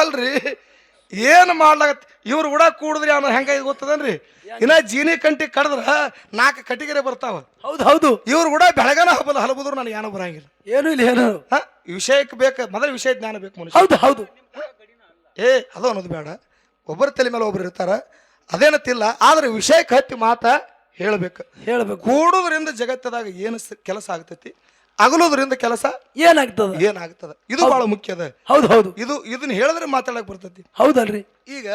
ಅಲ್ರಿ? ಏನು ಮಾಡ್ಲಾಗತ್ತೆ? ಇವ್ರು ಕೂಡ ಕೂಡಿದ್ರಿ ಅವನು ಹೆಂಗ ಇದು ಗೊತ್ತದನ್ರಿ? ಇನ್ನ ಜೀನಿ ಕಂಟಿ ಕಡದ್ರ ನಾಲ್ಕು ಕಟ್ಟಿಗೆರೆ ಬರ್ತಾವ. ಹೌದು ಹೌದು. ಇವ್ರು ಕೂಡ ಬೆಳಗನ ಹಬ್ಬದ ಹಲಬುದ್ರು ನನಗೆ ಏನೋ ಬರಂಗಿಲ್ಲ. ಏನು ಇಲ್ಲ ಏನು. ವಿಷಯಕ್ಕೆ ಬೇಕು ಮೊದಲ ವಿಷಯ ಜ್ಞಾನ ಬೇಕು ಮನುಷ್ಯ ಹೌದು ಹೌದು. ಏ ಅದು ಅನ್ನೋದು ಬೇಡ. ಒಬ್ಬರ ತಲೆ ಮೇಲೆ ಒಬ್ರು ಇರ್ತಾರ ಅದೇನತ್ತಿಲ್ಲ ಆದ್ರೆ ವಿಷಯಕ್ಕೆ ಹತ್ತಿ ಮಾತ ಹೇಳ್ಬೇಕು. ಹೇಳ್ಬೇಕು. ಕೂಡೋದ್ರಿಂದ ಜಗತ್ತದಾಗ ಏನು ಕೆಲಸ ಆಗ್ತೈತಿ? ಅಗಲೋದ್ರಿಂದ ಕೆಲಸ ಏನಾಗ್ತದ? ಏನಾಗ್ತದ? ಇದು ಬಹಳ ಮುಖ್ಯ ಅದ. ಹೌದು ಹೌದು. ಇದು ಇದನ್ನ ಹೇಳಿದ್ರೆ ಮಾತಾಡಕ್ ಬರ್ತೈತಿ. ಹೌದಲ್ರಿ. ಈಗ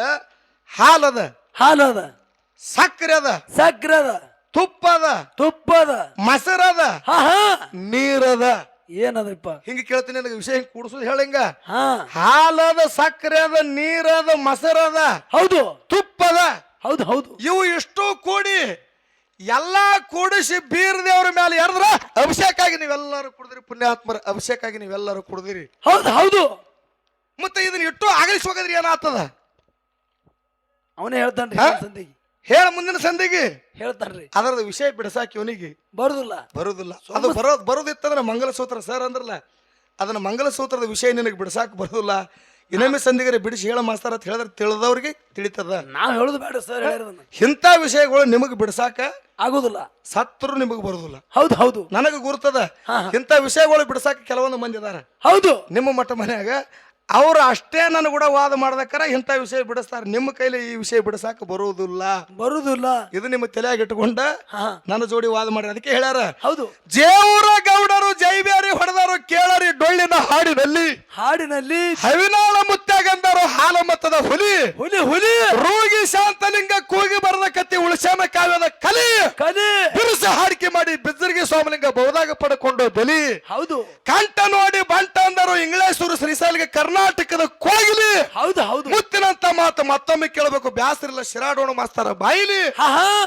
ಹಾಲದ ಹಾಲದ ಸಕ್ಕರೆ ಅದ. ಸಕ್ರೆ ಅದ. ತುಪ್ಪ ಅದ. ತುಪ್ಪ ಅದ. ಮೊಸರದ ಹಾ ಹಾ. ನೀರದ ಏನದಪ್ಪ? ಹಿಂಗ ಕೇಳ್ತೀನಿ ನನಗೆ ವಿಷಯ ಹಿಂಗ್ ಕೂಡ್ಸೋದು ಹೇಳಂಗ ಹಾ. ಹಾಲದ ಸಕ್ಕರೆ ಅದ ನೀರದ ಮೊಸರದ ಹೌದು. ತುಪ್ಪದ ಹೌದು ಹೌದು. ಇವು ಎಷ್ಟೋ ಕೂಡಿ ಎಲ್ಲಾ ಕೂಡಿಸಿ ಬೀರ್ ದೇವ್ರ ಮೇಲೆ ಎರೆದ್ರ ಅಭಿಷೇಕ ಆಗಿ ನೀವೆಲ್ಲರೂ ಕುಡಿದ್ರಿ ಪುಣ್ಯಾತ್ಮರ ಅಭಿಷೇಕ ಆಗಿ ನೀವೆಲ್ಲರೂ ಕುಡಿದಿರಿ. ಹೌದು ಹೌದು. ಮತ್ತೆ ಇದನ್ನ ಇಟ್ಟು ಆಗಲಿಸಿ ಹೋಗದ್ರಿ ಏನಾಗ್ತದ? ಅವನೇ ಹೇಳ್ತಾನ್ರಿ ಹಾ? ಸಂದಿಗೆ. ಹೇಳ ಮುಂದಿನ ಸಂಧಿಗೆ ಹೇಳ್ತಾನ್ರಿ. ಅದರ ವಿಷಯ ಬಿಡಸಾಕಿ ಇವನಿಗೆ ಬರುದಿಲ್ಲ. ಬರುದಿಲ್ಲ. ಅದು ಬರೋದು ಬರೋದಿತ್ತಂದ್ರೆ ಮಂಗಲಸೂತ್ರ ಸರ್ ಅಂದ್ರಲ್ಲ ಅದನ್ನ ಮಂಗಲಸೂತ್ರದ ವಿಷಯ ನಿನಗೆ ಬಿಡಸಾಕ ಬರೋದಿಲ್ಲ. ಇನ್ನೊಮ್ಮೆ ಸಂದಿಗರಿ ಬಿಡಿಸಿ ಹೇಳ ಮಾಸ್ತಾರ ಅಂತ ಹೇಳಿದ್ರೆ ತಿಳಿದವ್ರಿಗೆ ತಿಳಿತದ. ನಾವು ಹೇಳುದು ಬೇಡ ಸರ್ ಹೇಳಿರೋದನ್ನ. ಇಂಥ ವಿಷಯಗಳು ನಿಮಗೆ ಬಿಡಸಾಕ ಆಗುದಿಲ್ಲ. ಸತ್ರು ನಿಮಗೆ ಬರುದಿಲ್ಲ. ಹೌದು ಹೌದು. ನನಗೆ ಗುರುತದ. ಇಂತ ಇಂಥ ವಿಷಯಗಳು ಬಿಡಸಾಕ ಕೆಲವೊಂದು ಮಂದಿ ಅದಾರ ಹೌದು. ನಿಮ್ಮ ಮಠ ಮನ್ಯಾಗ ಅವ್ರು ಅಷ್ಟೇ ನನ್ನ ಕೂಡ ವಾದ ಮಾಡ್ದಕ್ಕಾರ ಇಂಥ ವಿಷಯ ಬಿಡಿಸ್ತಾರೆ. ನಿಮ್ಮ ಕೈಲಿ ಈ ವಿಷಯ ಬಿಡಸಾಕ ಬರುವುದಿಲ್ಲ. ಬರುದಿಲ್ಲ ಇದು ನಿಮ್ಮ ತಲೆಯಾಗಿ ಇಟ್ಕೊಂಡ ನನ್ನ ಜೋಡಿ ವಾದ ಮಾಡಿ ಅದಕ್ಕೆ ಹೇಳ್ಯಾರ ಹೌದು. ಜೇವರ ಗೌಡರು ಜೈಬೇರಿ ಹೊಡೆದರು ಕೇಳರಿ ಡೊಳ್ಳಿನ ಹಾಡಿನಲ್ಲಿ. ಹಾಡಿನಲ್ಲಿ. ಹವಿನಾಳ ಮುತ್ಯಾಗಂದರು ಹಾಲ ಮತ್ತದ ಹುಲಿ. ಹುಲಿ ಹುಲಿ. ರೋಗಿ ಶಾಂತಲಿಂಗ ಕೂಗಿ ಬರದ ಕತ್ತಿ ಉಳಿಸ್ಯಾನ ಕಾವ್ಯದ ಕಲಿ. ಕಲಿ. ಬಿರುಸ ಹಾಡಿಕೆ ಮಾಡಿ ಬಿದ್ದರಿಗೆ ಸ್ವಾಮಲಿಂಗ ಬಹುದಾಗ ಪಡ್ಕೊಂಡು ಬಲಿ. ಹೌದು. ಕಂಠ ನೋಡಿ ಬಂಟ ಅಂದರು ಇಂಗ್ಲೇಶ್ವರು ಶ್ರೀಶೈಲಿಗೆ ಕರ್ನಾಟಕದ ಕೋಗಿಲಿ. ಹೌದು ಹೌದು. ಮುತ್ತಿನಂತ ಮಾತು ಮತ್ತೊಮ್ಮೆ ಕೇಳಬೇಕು. ಬ್ಯಾಸರಿಲ್ಲ ಶಿರಾಡೋಣ ಮಾಸ್ತರ ಬಾಯಿಲಿ.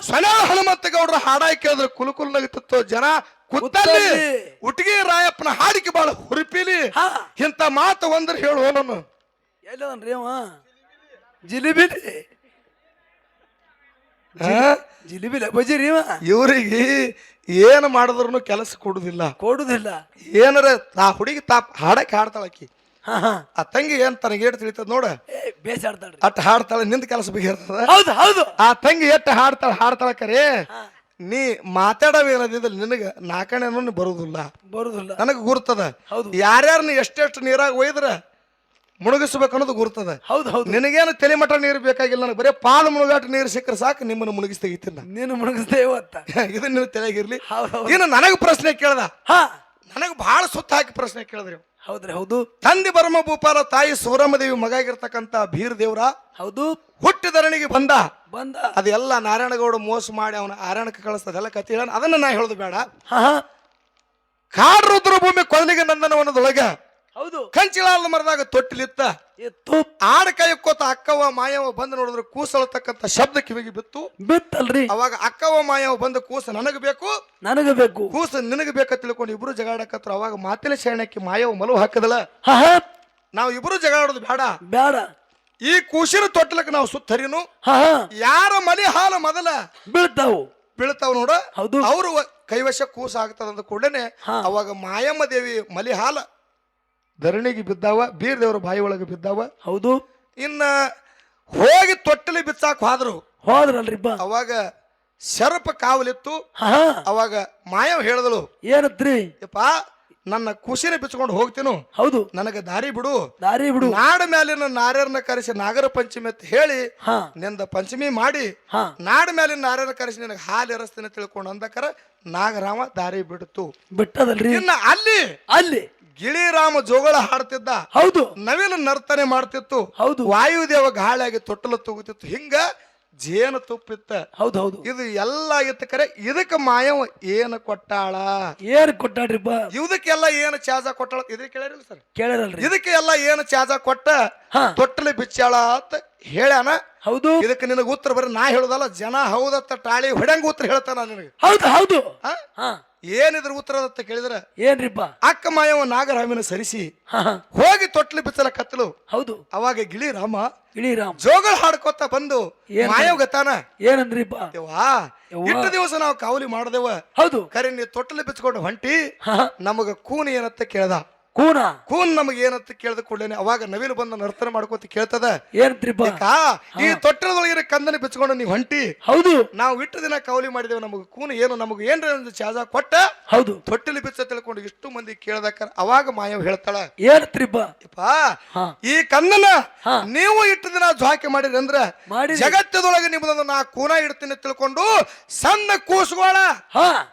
ಸಣ್ಣ ಹನುಮಂತ ಗೌಡ್ರ ಹಾಡಾಯ್ ಕೇಳಿದ್ರೆ ಕುಲುಕುಲ್ ಕುಲು ನಗುತ್ತಿತ್ತು ಜನ ಕುತ್ತಲ್ಲಿ. ಉಟ್ಗಿ ರಾಯಪ್ಪನ ಹಾಡಿಕೆ ಬಹಳ ಹುರುಪಿಲಿ. ಹಾ. ಇಂಥ ಮಾತು ಒಂದ್ರ ಹೇಳುವ ನಾನು ಎಲ್ಲದನ್ರಿ ಅವ. ಜಿಲಿಬಿಲಿ. ಜಿಲಿಬಿಲಿ ಬಜಿರಿ ಅವ. ಇವರಿಗೆ ಏನು ಮಾಡಿದ್ರು ಕೆಲಸ ಕೊಡುದಿಲ್ಲ. ಕೊಡುದಿಲ್ಲ. ಏನಾರ ಆ ಹುಡುಗಿ ತಾಪ್ ಹಾಡಕ್ಕೆ ಹಾಡ್ತಾಳಕಿ ಹಾ ಹಾ. ಆ ತಂಗಿ ಏನ್ ತನಗೆ ಏಟ್ ತಿಳಿತದ ನೋಡ. ಏ ಬೇಸಾಡ್ತಾಳ್ರಿ ಅಟ್ ಹಾಡ್ತಾಳೆ ನಿಂದ ಕೆಲಸ ಬಿಗಿರ್ತದ ಹೌದು ಹೌದು. ಆ ತಂಗಿ ಎಟ್ಟು ಹಾಡ್ತಾಳ ಹಾಡ್ತಾಳ ಕರೆ. ನೀ ಮಾತಾಡೋವೇನದಿಲ್ಲ ನಿನಗ ನಾಲ್ಕಣೆ ಬರುದಿಲ್ಲ. ಬರುದಿಲ್ಲ. ನನಗೆ ಗುರ್ತದ. ಹೌದು. ಯಾರ್ಯಾರನ್ನ ಎಷ್ಟೆಷ್ಟು ನೀರಾಗ ಒಯ್ದ್ರ ಮುಳುಗಿಸ್ಬೇಕು ಅನ್ನೋದು ಗುರ್ತದ. ಹೌದು ಹೌದು. ನಿನಗೇನು ತಲೆಮಟ ನೀರು ಬೇಕಾಗಿಲ್ಲ ನನಗೆ ಬರೀ ಪಾದ ಮುಳುಗಾಟ ನೀರು ಸಿಕ್ಕರೆ ಸಾಕು ನಿಮ್ಮನ್ನು ಮುಳುಗಿಸ್ ತೆಗಿತೀನಿ ನೀನು ಮುಣಗಿಸ್ತೇವ ಅಂತ. ಇದು ನೀನು ತಲೆಗಿರ್ಲಿ. ಹೌದು ಹೌದು. ಇನ್ನು ನನಗೆ ಪ್ರಶ್ನೆ ಕೇಳ್ದ. ಹಾ. ನನಗೆ ಬಹಳ ಸುತ್ತ ಹಾಕಿ ಪ್ರಶ್ನೆ ಕೇಳಿದ್ರಿ ಇವ್ರು. ಹೌದ್ರಿ ಹೌದು. ತಂದೆ ಬರಮ ಭೂಪಾಲ ತಾಯಿ ಸೂರಮ್ಮದೇವಿ ಮಗ ಆಗಿರ್ತಕ್ಕಂತ ಭೀರ್ ದೇವ್ರ ಹೌದು. ಹುಟ್ಟಿದರಣಿಗೆ ಬಂದ. ಬಂದ. ಅದೆಲ್ಲ ನಾರಾಯಣಗೌಡ ಮೋಸ ಮಾಡಿ ಅವನ ಆರಣಕ್ಕೆ ಕಳಿಸ್ತದೆಲ್ಲ ಕತೆ ಹೇಳ ಅದನ್ನ ನಾ ಹೇಳೋದು ಬೇಡ. ಹಾ ಹಾ. ಕಾಡ್ ರುದ್ರ ಭೂಮಿ ಕೊದಲಿಗೆ ನಂದನವನದೊಳಗ ಹೌದು. ಕಂಚಿಲಾಲ್ ಮರದಾಗ ತೊಟ್ಟಿಲಿತ್ತ. ಇತ್ತು ಆಡ ಕೈಕೋತ ಅಕ್ಕವ ಮಾಯವ ಬಂದು ನೋಡಿದ್ರೆ ಕೂಸಳತಕ್ಕಂತ ಶಬ್ದ ಕಿವಿಗೆ ಬಿತ್ತು. ಬಿತ್ತಲ್ರಿ. ಅವಾಗ ಅಕ್ಕವ ಮಾಯವ ಬಂದ ಕೂಸ ನನಗೆ ಬೇಕು. ನನಗ ಬೇಕು. ಕೂಸ ನಿನಗೆ ಬೇಕ ತಿಳ್ಕೊಂಡು ಇಬ್ರು ಜಗಾಡಕತ್ರ ಅವಾಗ ಮಾತಿನ ಶರಣಕ್ಕೆ ಮಾಯವ ಮಲವು ಹಾಕದಲ್ಲ. ನಾವು ಇಬ್ರು ಜಗಾಡೋದು ಬೇಡ ಬೇಡ ಈ ಕೂಸಿನ ತೊಟ್ಟಲಕ್ಕೆ ನಾವು ಸುತ್ತರಿನು ಯಾರ ಮನೆ ಹಾಲು ಮೊದಲ? ಬೀಳ್ತಾವು. ಬೀಳ್ತಾವ ನೋಡ. ಹೌದು. ಅವರು ಕೈವಶ ಕೂಸ ಆಗ್ತದ ಅಂದ ಕೂಡಲೇ ಅವಾಗ ಮಾಯಮ್ಮ ದೇವಿ ಮಲಿ ಹಾಲ ಧರಣಿಗೆ ಬಿದ್ದಾವ ಬೀರ್ ದೇವರ ಬಾಯಿ ಒಳಗೆ ಬಿದ್ದಾವ. ಹೌದು. ಇನ್ನ ಹೋಗಿ ತೊಟ್ಟಲಿ ಬಿಚ್ಚಾಕ್ ಹೋದ್ರು. ಹೋದ್ರಲ್ರಿ ಅವಾಗ ಶರಪ ಕಾವಲಿತ್ತು. ಅವಾಗ ಮಾಯವ್ ಹೇಳಿದಳು ಏನತ್ರಿ? ಯಪ್ಪ ನನ್ನ ಖುಷಿನ ಬಿಚ್ಕೊಂಡು ಹೋಗ್ತೀನು. ಹೌದು. ನನಗೆ ದಾರಿ ಬಿಡು. ದಾರಿ ಬಿಡು. ನಾಡ ಮೇಲಿನ ನಾರ್ಯರನ್ನ ಕರೆಸಿ ನಾಗರ ಪಂಚಮಿ ಅಂತ ಹೇಳಿ ಹಾ. ನಿಂದ ಪಂಚಮಿ ಮಾಡಿ ಹಾ. ನಾಡ ಮೇಲಿನ ನಾರ್ಯರನ್ನ ಕರೆಸಿ ನಿನಗೆ ಹಾಲು ಎರಸ್ತೀನಿ ತಿಳ್ಕೊಂಡು ಅಂದಕರ ನಾಗರಾಮ ದಾರಿ ಬಿಡ್ತು. ಬಿಟ್ಟದಲ್ರಿ. ಇನ್ನ ಅಲ್ಲಿ ಅಲ್ಲಿ. ಗಿಳಿರಾಮ ಜೋಗಳ ಹಾಡ್ತಿದ್ದ. ಹೌದು. ನವೀನ ನರ್ತನೆ ಮಾಡ್ತಿತ್ತು. ಹೌದು. ವಾಯುದೇವ ಗಾಳಿಯಾಗಿ ತೊಟ್ಟಲು ತೂಗುತ್ತಿತ್ತು. ಹಿಂಗ ಜೇನು ತುಪ್ಪಿತ್ತ. ಹೌದು ಹೌದು ಇದು ಎಲ್ಲ ಇತ್ತು ಕರೆ. ಇದಕ್ಕೆ ಮಾಯವ ಏನು ಕೊಟ್ಟಾಳ? ಏನ್ ಕೊಟ್ಟಾಡ್ರಿಪ್ಪ ಇದಕ್ಕೆಲ್ಲ ಏನು ಚಾಜ ಕೊಟ್ಟಾಳ? ಇದಕ್ಕೆ ಕೇಳಿರಲ್ಲ ಸರ್? ಕೇಳಿರಲ್ರಿ. ಇದಕ್ಕೆ ಎಲ್ಲ ಏನು ಚಾಜ ಕೊಟ್ಟ? ತೊಟ್ಟಲಿ ಬಿಚ್ಚಾಳ ಅಂತ ಹೇಳ್ಯಾನ. ಹೌದು. ಇದಕ್ಕೆ ನಿನಗೆ ಉತ್ತರ ಬರೀ ನಾ ಹೇಳುದಲ್ಲ ಜನ ಹೌದತ್ತ ಟಾಳಿ ಹೊಡಂಗ ಉತ್ತರ ಹೇಳ್ತಾನ ನಿನಗೆ. ಹೌದು ಹೌದು? ಹಾ. ಏನಿದ್ರ ಉತ್ತರ ಅಂತ ಕೇಳಿದ್ರೆ ಏನ್ರಿಪ್ಪ? ಅಕ್ಕ ಮಾಯವ ನಾಗರಾಮಿನ ಸರಿಸಿ ಹೋಗಿ ತೊಟ್ಲಿ ಬಿಚ್ಚಲ ಕತ್ತಲು. ಹೌದು. ಅವಾಗ ಗಿಳಿ ರಾಮ ಗಿಳಿ ರಾಮ ಜೋಗಳ ಹಾಡ್ಕೋತ ಬಂದು ಮಾಯವ್ ಗತಾನ ಏನಂದ್ರಿಪ್ಪ. ಇಟ್ಟು ದಿವಸ ನಾವು ಕಾವಲಿ ಮಾಡದೇವ ಹೌದು. ಕರೆ ನೀ ತೊಟ್ಲಿ ಬಿಚ್ಕೊಂಡು ಹೊಂಟಿ. ನಮಗ ಕೂನಿ ಏನತ್ತ ಕೇಳ್ದ. ಕೂನ. ಕೂನ್ ನಮಗೆ ಏನಂತ ಕೇಳಿದ ಕೂಡಲೇ ಅವಾಗ ನವಿಲು ಬಂದ ನರ್ತನ ಮಾಡ್ಕೋತ ಕೇಳ್ತದ ಏನಂತ್ರಿಪ್ಪ ಯಾಕ ಈ ತೊಟ್ಟರದೊಳಗಿನ ಕಂದನ ಬಿಚ್ಕೊಂಡು ನೀವು ಹೊಂಟಿ. ಹೌದು. ನಾವು ಇಟ್ಟ ದಿನ ಕೌಲಿ ಮಾಡಿದೇವೆ ನಮಗೆ ಕೂನ್ ಏನು ನಮಗೆ ಏನ್ರ ಒಂದು ಚಾಜ ಕೊಟ್ಟ ಹೌದು. ತೊಟ್ಟಿಲಿ ಬಿಚ್ಚ ತಿಳ್ಕೊಂಡು ಇಷ್ಟು ಮಂದಿ ಕೇಳದಕ್ಕ ಅವಾಗ ಮಾಯವ್ ಹೇಳ್ತಾಳ. ಏನಂತ್ರಿಪ್ಪ ಯಪ್ಪ ಹಾ. ಈ ಕಂದನ ನೀವು ಇಟ್ಟ ದಿನ ಜ್ವಾಕೆ ಮಾಡಿದ್ರಿ ಅಂದ್ರ. ಜಗತ್ತದೊಳಗೆ ನಿಮ್ದೊಂದು ನಾ ಕೂನ ಇಡ್ತೀನಿ ತಿಳ್ಕೊಂಡು ಸಣ್ಣ ಕೂಸುಗೋಳ.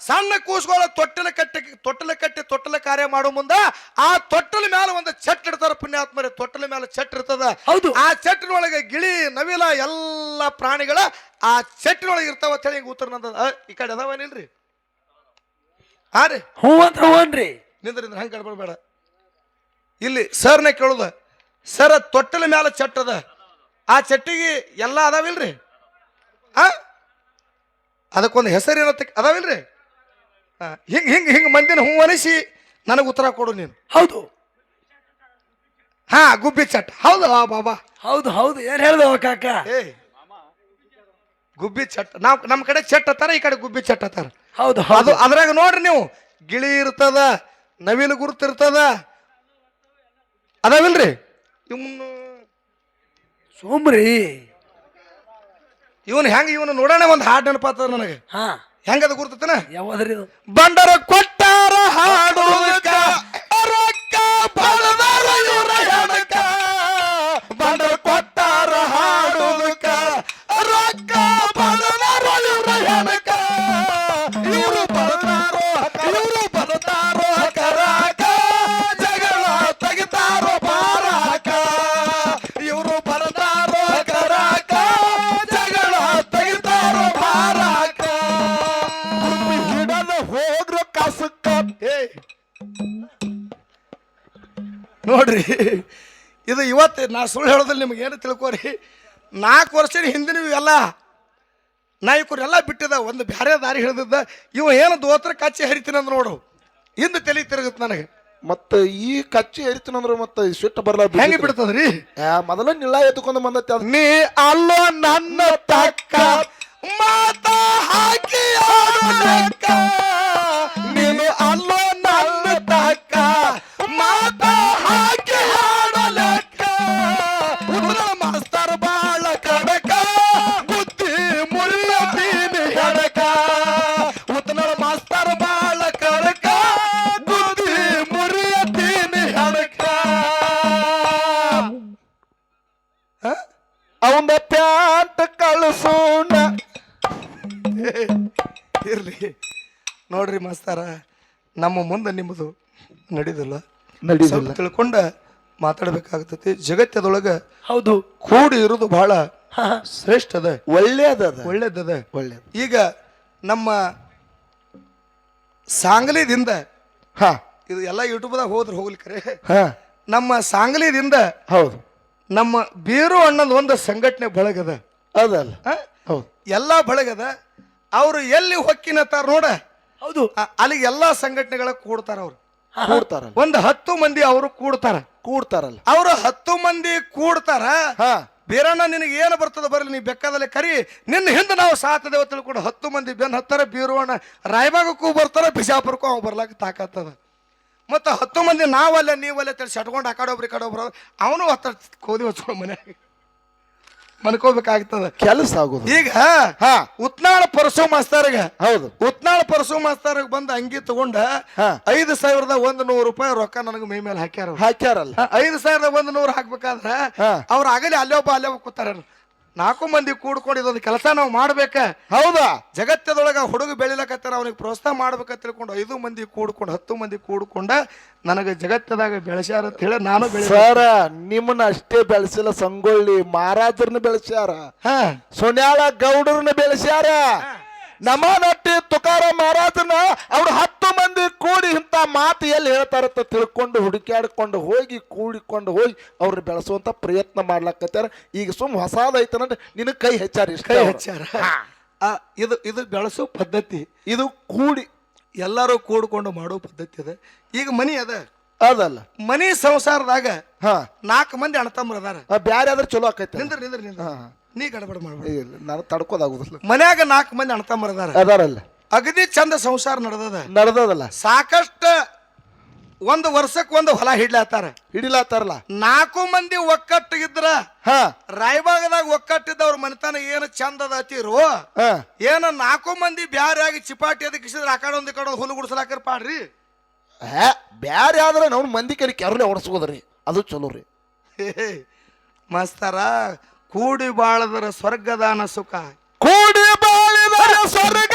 ಸಣ್ಣ ಕೂಸುಗೋಳ ತೊಟ್ಟಲ ಕಟ್ಟಿ ತೊಟ್ಟಲ ಕಟ್ಟಿ ತೊಟ್ಟಲ ಕಾರ್ಯ ಮಾಡೋ ಮುಂದ ಆ ತೊಟ್ಟಲ ಮೇಲೆ ಒಂದು ಚಟ್ ಇಡ್ತಾರ ಪುಣ್ಯಾತ್ಮರೇ ತೊಟ್ಟಲ ಮೇಲೆ ಚಟ್ ಇರ್ತದ. ಹೌದು. ಆ ಚಟ್ಟಿನೊಳಗೆ ಗಿಳಿ ನವಿಲ ಎಲ್ಲ ಪ್ರಾಣಿಗಳ ಆ ಚಟ್ಟಿನೊಳಗೆ ಇರ್ತಾವ ಅಂತ ಹೇಳಿ ಹಿಂಗ್ ಉತ್ತರ ನಂದ ಈ ಕಡೆ ಅದಾವೇನಿಲ್ರಿ? ಹಾ ರೀ. ಹ್ಞೂ ಅಂತ ಹ್ಞೂನ್ರಿ ನಿಂದ್ರಿಂದ ಹಂಗೆ ಕಡ್ಬರ್ಬೇಡ ಇಲ್ಲಿ ಸರ್ನೇ ಕೇಳುದ. ಸರ್ ತೊಟ್ಟಲ ಮೇಲೆ ಚಟ್ ಅದ. ಆ ಚಟ್ಟಿಗೆ ಎಲ್ಲ ಅದಾವಿಲ್ರಿ? ಆ? ಅದಕ್ಕೊಂದು ಹೆಸರು ಏನತ್ತ ಅದಾವಿಲ್ರಿ? ಆ, ಹಿಂಗ್ ಹಿಂಗ್ ಹಿಂಗ್ ಮಂದಿನ ಹೂ ಅನಿಸಿ ನನಗೆ ಉತ್ತರ ಕೊಡು ನೀನು. ಹೌದು. ಹಾ ಗುಬ್ಬಿ ಚಟ್ ಹೌದು ಆ ಬಾಬಾ. ಹೌದು ಹೌದು. ಏನ್ ಹೇಳ್ದವ ಕಾಕ? ಏ ಗುಬ್ಬಿ ಚಟ್ ನಾವ್ ನಮ್ಮ ಕಡೆ ಚಟ್ ಅತ್ತಾರ ಈ ಕಡೆ ಗುಬ್ಬಿ ಚಟ್ ಅತ್ತಾರ. ಹೌದು ಅದು ಹೌದು ಅದ್ರಾಗ ನೋಡ್ರಿ ನೀವು ಗಿಳಿ ಇರ್ತದ ನವಿಲು ಗುರುತು ಇರ್ತದ. ಅದಾವಿಲ್ರಿ? ಇವನು ಸೋಮ್ರಿ. ಇವನು ಹೆಂಗ ಇವನು ನೋಡೋಣ ಒಂದು ಹಾಡು ನೆನಪಾತದ ನನಗೆ. ಹಾ. ಹೆಂಗದ ಗುರ್ತತನ ಯಾವ್ದ್ರಿ ಇದು? ಬಂಡರ ಕೊಟ್ಟಾರ ನಾ ಸುಳ್ಳು ಹೇಳೋದ್ರಲ್ಲಿ ನಿಮ್ಗೆ ಏನು ತಿಳ್ಕೊರಿ? ನಾಲ್ಕು ವರ್ಷದ ಹಿಂದಿನ ಇವೆಲ್ಲ ನಾಯಕರೆಲ್ಲ ಬಿಟ್ಟಿದ ಒಂದು ಬ್ಯಾರೆ ದಾರಿ ಹಿಡಿದಿದ್ದ ಇವ ಏನು ದೋತ್ರ ಕಚ್ಚಿ ಹರಿತೀನಿ ಅಂದ್ರೆ ನೋಡು. ಹಿಂದೆ ತಲೆ ತಿರುಗುತ್ತೆ ನನಗೆ. ಮತ್ತೆ ಈ ಕಚ್ಚಿ ಹರಿತೀನಂದ್ರ ಮತ್ತೆ ಸಿಟ್ಟು ಬರಲ್ಲ ಹೆಂಗೆ ಬಿಡ್ತದ್ರಿ? ಮೊದಲ ನಿಲ್ಲ ಎತ್ಕೊಂಡು ಬಂದತ್ತೆ ಅದ್. ನೀ ಅಲ್ಲೋ ನನ್ನ ತಕ್ಕ ಮಾತಾ ಹಾಕಿ ನೀನು ಅಲ್ಲೋ ಇರ್ಲಿ. ನೋಡ್ರಿ ಮಾಸ್ತಾರ ನಮ್ಮ ಮುಂದೆ ನಿಮ್ಮದು ನಡೀದಿಲ್ಲ. ನಡೀದಲ್ಲ. ಸ್ವಲ್ಪ ತಿಳ್ಕೊಂಡ ಮಾತಾಡ್ಬೇಕಾಗ್ತೈತಿ. ಜಗತ್ತದೊಳಗ ಹೌದು. ಕೂಡಿ ಇರೋದು ಬಹಳ ಹಾ ಶ್ರೇಷ್ಠ ಅದ ಒಳ್ಳೇದದ ಒಳ್ಳೇದದ ಒಳ್ಳೇದು ಈಗ ನಮ್ಮ ಸಾಂಗ್ಲಿದಿಂದ ಹಾ. ಇದು ಎಲ್ಲ ಯೂಟ್ಯೂಬ್ದಾಗ ಹೋದ್ರೆ ಹೋಗ್ಲಿಕ್ಕರೆ ಹಾ. ನಮ್ಮ ಸಾಂಗ್ಲಿದಿಂದ ಹೌದು. ನಮ್ಮ ಬೀರು ಅಣ್ಣದ ಒಂದು ಸಂಘಟನೆ ಬಳಗದ. ಅದಲ್ಲ? ಹೌದು. ಎಲ್ಲ ಬಳಗದ. ಅವರು ಎಲ್ಲಿ ಹೊಕ್ಕಿನತ್ತಾರ ನೋಡ. ಹೌದು. ಅಲ್ಲಿ ಅಲ್ಲಿಗೆ ಎಲ್ಲಾ ಸಂಘಟನೆಗಳ ಕೂಡ್ತಾರ ಅವ್ರು. ಕೂಡ್ತಾರ ಒಂದು ಹತ್ತು ಮಂದಿ ಅವರು ಕೂಡ್ತಾರ. ಕೂಡ್ತಾರಲ್ಲ. ಅವರು ಹತ್ತು ಮಂದಿ ಕೂಡ್ತಾರ. ಹಾ. ಬೀರಣ್ಣ ನಿನಗೆ ಏನು ಬರ್ತದ ಬರಲಿ ನೀ ಬೆಕ್ಕದಲ್ಲಿ ಕರಿ. ನಿನ್ನ ಹಿಂದೆ ನಾವು ಸಾತದೇವ ತಿಳ್ಕೊಂಡು ಹತ್ತು ಮಂದಿ ಬೆನ್ ಹತ್ತಾರ ಬೀರುವಣ್ಣ. ರಾಯಬಾಗಕ್ಕೂ ಬರ್ತಾರ ಬಿಜಾಪುರಕ್ಕೂ ಅವ್ ಬರ್ಲಾಕ ತಾಕತ್ತದ. ಮತ್ತು ಹತ್ತು ಮಂದಿ ನಾವಲ್ಲ ನೀವಲ್ಲ ತಿಳಿ ಸಟ್ಕೊಂಡು ಆ ಕಡೆ ಒಬ್ರು ಈ ಕಡೆ ಒಬ್ರು. ಅವನು ಹತ್ತಿರ ಕೋದಿ ಹೊಚ್ಕೊಂಡು ಮನ್ಯಾಗ. ಮನ್ಕೋಬೇಕಾಗ್ತದ ಕೆಲಸ ಆಗೋದು ಈಗ ಹಾ ಉತ್ನಾಳ ಪರಸು ಮಾಸ್ತರ್ಗ ಹೌದು ಉತ್ನಾಳ ಪರಸು ಮಾಸ್ತರ್ಗೆ ಬಂದ ಅಂಗಿ ತಗೊಂಡ ಹಾ. ಐದು ಸಾವಿರದ ಒಂದ್ ನೂರು ರೂಪಾಯಿ ರೊಕ್ಕ ನನಗೆ ಮೈ ಮೇಲೆ ಹಾಕ್ಯಾರ ಅವ್ರು. ಹಾಕ್ಯಾರಲ್ಲ ಐದು ಸಾವಿರದ ಒಂದ್ ನೂರು ಹಾಕ್ಬೇಕಾದ್ರ ಹಾ. ಅವ್ರ ಆಗಲಿ ಅಲ್ಲೇ ಒಬ್ಬ ಕೂತಾರ ನಾಲ್ಕು ಮಂದಿ ಕೂಡ್ಕೊಂಡು ಇದೊಂದು ಕೆಲಸ ನಾವು ಮಾಡ್ಬೇಕ? ಹೌದಾ? ಜಗತ್ತದೊಳಗ ಹುಡುಗ ಬೆಳಿಲಕತ್ತಾರ ಅವನಿಗೆ ಪ್ರೋತ್ಸಾಹ ಮಾಡ್ಬೇಕ ತಿಳ್ಕೊಂಡು ಐದು ಮಂದಿ ಕೂಡ್ಕೊಂಡು ಹತ್ತು ಮಂದಿ ಕೂಡ್ಕೊಂಡ ನನಗೆ ಜಗತ್ತದಾಗ ಬೆಳೆಸ್ಯಾರ ಅಂತ ಹೇಳಿ ನಾನು ಬೆಳೆ ಸರ ನಿಮ್ಮನ್ನ ಅಷ್ಟೇ ಬೆಳೆಸಿಲ್ಲ ಸಂಗೊಳ್ಳಿ. ಮಹಾರಾಜರನ್ನ ಬೆಳೆಸ್ಯಾರ. ಹಾ. ಸೊನ್ಯಾಳ ಗೌಡರನ್ನ ಬೆಳೆಸ್ಯಾರ. ನಮಾನಟ್ಟಿ ತುಕಾರ ಮಹಾರಾಜನ ಅವ್ರು ಹತ್ತು ಮಂದಿ ಕೂಡಿ ಇಂಥ ಮಾತು ಎಲ್ಲಿ ಹೇಳ್ತಾರಂತ ತಿಳ್ಕೊಂಡು ಹುಡುಕ್ಯಾಡ್ಕೊಂಡು ಹೋಗಿ ಕೂಡಿಕೊಂಡು ಹೋಗಿ ಅವ್ರನ್ನ ಬೆಳೆಸುವಂತ ಪ್ರಯತ್ನ ಮಾಡ್ಲಕ್ಕತ್ತಾರ ಈಗ ಸುಮ್ ಹೊಸಾದೈತನಂದ್ರೆ ನಿನ್ನ ಕೈ ಹೆಚ್ಚಾರ ಇಷ್ಟ ಕೈ ಹೆಚ್ಚಾರ. ಆ, ಇದು ಇದು ಬೆಳೆಸೋ ಪದ್ಧತಿ ಇದು ಕೂಡಿ ಎಲ್ಲರೂ ಕೂಡ್ಕೊಂಡು ಮಾಡೋ ಪದ್ಧತಿ ಅದ. ಈಗ ಮನಿ ಅದ. ಅದಲ್ಲ. ಮನಿ ಸಂಸಾರದಾಗ ಹಾ. ನಾಲ್ಕು ಮಂದಿ ಅಣ್ಣತಮ್ಮರು ಅದಾರ. ಬ್ಯಾರೆ ಆದ್ರೆ ಚಲೋ ಆಕೈತಿ ನಿಂದ್ರ ನಿಂದ್ರ ನಿಂದ್ರ. ಹಾ. ನೀ ಗಡಬಡ ಮಾಡ್ಬೇಡ. ನಾನು ತಡ್ಕೋದಾಗುದಿಲ್ಲ. ಮನ್ಯಾಗ ನಾಲ್ಕು ಮಂದಿ ಅಣ್ಣತಮ್ಮರು ಅದಾರ. ಅದಾರಲ್ಲ. ಅಗದಿ ಚಂದ ಸಂಸಾರ ನಡೆದದ. ನಡೆದದಲ್ಲ. ಸಾಕಷ್ಟು ಒಂದು ವರ್ಷಕ್ಕೆ ಒಂದು ಹೊಲ ಹಿಡ್ಲಾತಾರ. ಹಿಡಿಲಾತಾರಲ್ಲ. ನಾಲ್ಕು ಮಂದಿ ಒಕ್ಕಟ್ಟು ಇದ್ರ ಹಾ. ರಾಯಬಾಗದಾಗ ಒಕ್ಕಟ್ಟಿದ್ದವ್ರ ಮನೆತನ ಏನು ಚಂದ ಅದ ಅತಿರು. ಹಾ. ಏನ ನಾಲ್ಕು ಮಂದಿ ಬ್ಯಾರಾಗಿ ಚಿಪಾಟಿ ಅದಕ್ಕೆ ಕಿಸಿದ್ರೆ ಆ ಕಡೆ ಒಂದು ಕಡೆ ಹುಲ್ಲು ಗುಡಿಸಲಾಕರ್ ಪಾಡ್ರಿ. ಹೇ ಬ್ಯಾರೆ ಆದ್ರೆ ನಾವು ಮಂದಿ ಕಲಿ ಕೆರಳೆ ಓಡಿಸ್ಕೋದ್ರಿ ಅದು ಚಲೋ ರೀ. ಮಾಸ್ತರ ಕೂಡಿ ಬಾಳದರ ಸ್ವರ್ಗದಾನ ಸುಖ. ಕೂಡಿ ಬಾಳದರ ಸ್ವರ್ಗದಾನ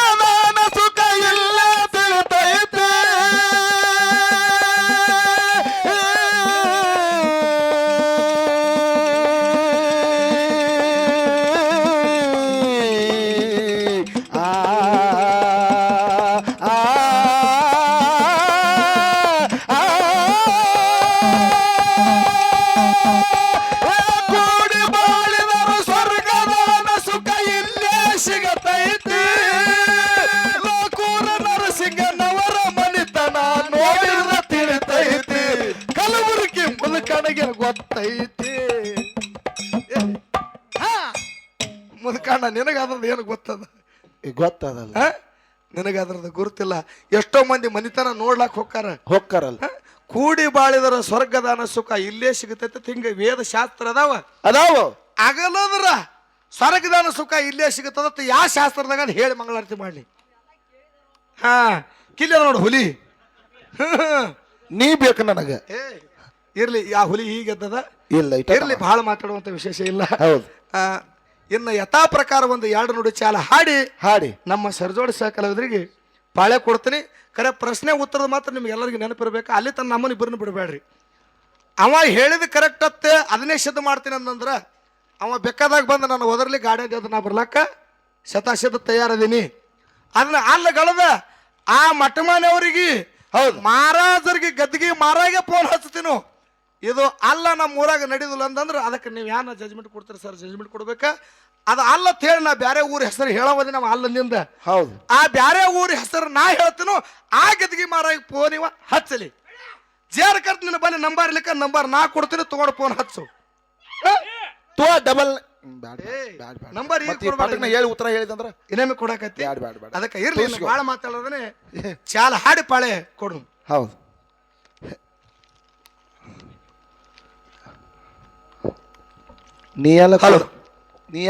ಮುದುಕನಿಗೆ ಗೊತ್ತೈತಿ? ಮುದುಕಣ್ಣ ನಿನಗಾದ್ರದ ಏನು ಗೊತ್ತದ? ಗೊತ್ತದಲ್ಲ. ನಿನಗಾದ್ರದ ನಿನಗದ್ರದ್ದು ಗುರುತಿಲ್ಲ. ಎಷ್ಟೋ ಮಂದಿ ಮನಿತನ ನೋಡ್ಲಾಕ್ ಹೋಗ್ತಾರ ಹೊಕ್ಕಾರಲ್ಲ. ಕೂಡಿ ಬಾಳಿದರ ಸ್ವರ್ಗದಾನ ಸುಖ ಇಲ್ಲೇ ಸಿಗತೈತೆ ಹಿಂಗ ವೇದ ಶಾಸ್ತ್ರ ಅದಾವ. ಅದಾವ. ಅಗಲದ್ರ ಸ್ವರ್ಗದಾನ ಸುಖ ಇಲ್ಲೇ ಸಿಗುತ್ತದ. ಯಾವ ಶಾಸ್ತ್ರದಾಗ ಅಂತ ಹೇಳಿ ಮಂಗಳಾರತಿ ಮಾಡ್ಲಿ. ಹಾ. ಕಿಲ್ಲ ನೋಡು ಹುಲಿ. ನೀ ಬೇಕು ನನಗ. ಏ, ಇರ್ಲಿ ಆ ಹುಲಿ ಹೀಗೆದ್ದದ ಇಲ್ಲ ಇರಲಿ ಇರ್ಲಿ ಬಹಳ ಮಾತಾಡುವಂತ ವಿಶೇಷ ಇಲ್ಲ. ಹೌದು. ಆ, ಇನ್ನು ಯಥಾ ಪ್ರಕಾರ ಒಂದು ಎರಡು ನುಡಿ ಚಾಲ ಹಾಡಿ. ಹಾಡಿ. ನಮ್ಮ ಸರ್ಜೋಡ ಸಹ ಕಲಾವಿದರಿಗೆ ಪಾಳೆ ಕೊಡ್ತೀನಿ. ಖರೆ ಪ್ರಶ್ನೆ ಉತ್ತರದ ಮಾತ್ರ ನಿಮ್ಗೆ ಎಲ್ಲರಿಗೂ ನೆನಪಿರ್ಬೇಕು. ಅಲ್ಲಿ ತನ್ನ ನಮ್ಮನ್ನ ಇಬ್ಬರನ್ನು ಬಿಡಬೇಡ್ರಿ. ಅವ ಹೇಳಿದ ಕರೆಕ್ಟ್ ಅತ್ತೆ ಅದನ್ನೇ ಸಿದ್ಧ ಮಾಡ್ತೀನಿ ಅಂತಂದ್ರ ಅವ ಬೇಕಾದಾಗ ಬಂದು ನಾನು ಒದರ್ಲಿ ಗಾಡಿ ಅದು ನಾ ಬರ್ಲಾಕ ಶತಾಶತ ತಯಾರದೀನಿ. ಅದನ್ನ ಅಲ್ಲ ಗಳದ ಆ ಮಠಮಾನವರಿಗೆ ಹೌದು. ಮಹಾರಾಜರಿಗೆ ಗದ್ದಿಗೆ ಮಾರಾಗೆ ಫೋನ್ ಹಚ್ತೀನು ಇದು ಅಲ್ಲ ನಮ್ಮ ಊರಾಗ ನಡೀದಿಲ್ಲ ಅಂತಂದ್ರೆ ಅದಕ್ಕೆ ನೀವು ಯಾನ ಜಜ್ಮೆಂಟ್ ಕೊಡ್ತೀರಿ ಸರ್ ಜಜ್ಮೆಂಟ್ ಕೊಡ್ಬೇಕಾ? ಅದು ಅಲ್ಲ ಅಂತ ಹೇಳಿ ನಾ ಬ್ಯಾರೆ ಊರ ಹೆಸರು ಹೇಳೋದಿ ನಾವು ಅಲ್ಲದಿಂದ ಹೌದು. ಆ ಬ್ಯಾರೆ ಊರ ಹೆಸರು ನಾ ಹೇಳ್ತೀನೋ ಆ ಗದ್ಗಿ ಮಾರಾಗಿ ಫೋನ್ ಇವ ಹಚ್ಚಲಿ. ಜೇರ್ ಕರ್ತ ನಿನ್ನ ಬನ್ನಿ ನಂಬರ್ ಇರ್ಲಿಕ್ಕ ನಂಬರ್ ನಾ ಕೊಡ್ತೀನಿ ತಗೊಂಡು ಫೋನ್ ಹಚ್ಚು. ತೋ ಡಬಲ್ ನಂಬರ್ ಹೇಳಿ ಉತ್ತರ ಹೇಳಿದಂದ್ರ ಇನ್ನೊಮ್ಮೆ ಕೊಡಕತ್ತಿ. ಅದಕ್ಕೆ ಇರ್ಲಿ. ಭಾಳ ಮಾತಾಡೋದನೆ ಚಾಲ ಹಾಡಿ ಪಾಳೆ ಕೊಡು. ಹೌದು. ನೀ ಎಲ್ಲ ಹೌದು. ನೀ